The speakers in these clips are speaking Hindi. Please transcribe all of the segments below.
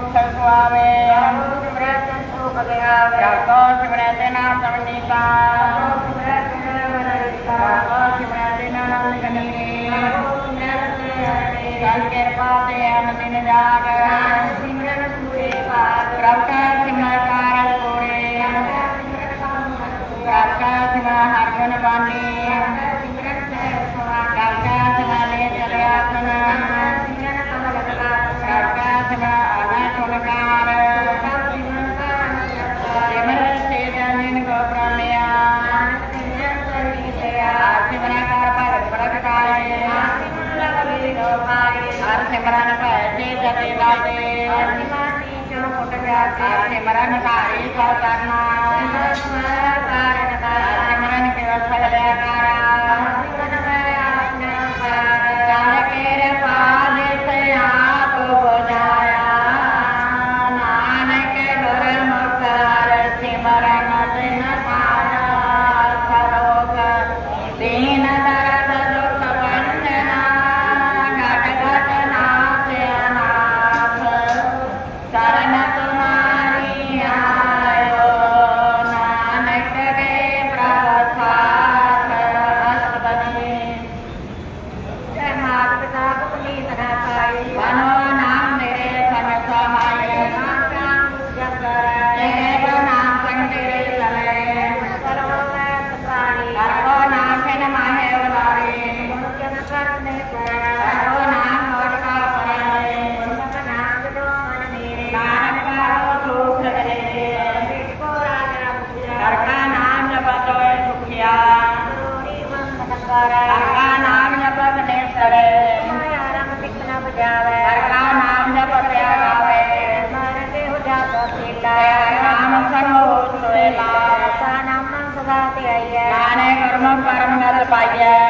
ओम सस्वामे जातो स्मृति न पंडिता जातो स्मृति न नंदनी कृपा ते अनुदिन जाग रक्त सेवने मरण का एक अवतरणा five, yeah.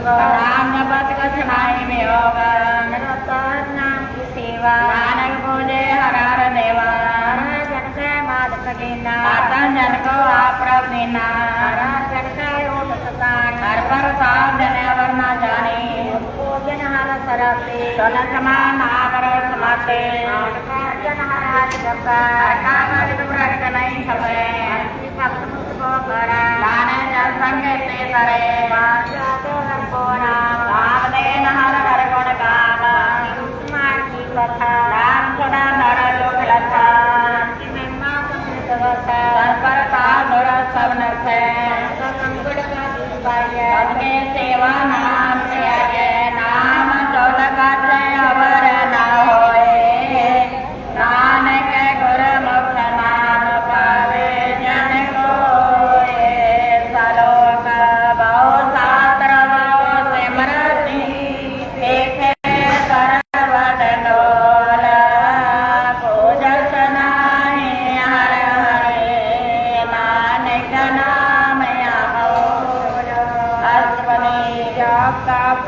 होगा हरार देवा जन से माध सकीना नहीं सबे por ahí.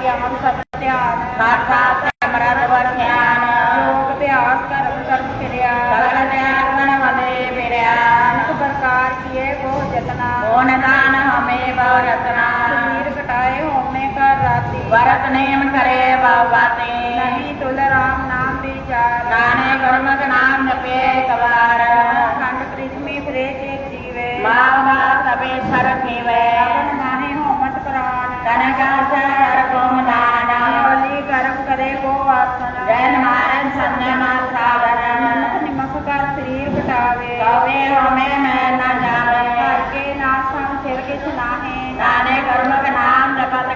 किया हम सब ध्यान साक्षात अमृतवत ज्ञान योग अभ्यास कर्म कर्म क्रिया सगल ज्ञान हमें मिलया अनेक प्रकार किए वो जतना कौन दान हमें रत्ना शरीर कटाए होने कर राति वरत नेम करे बाबाते नहीं तुलराम नाम विचार गाने को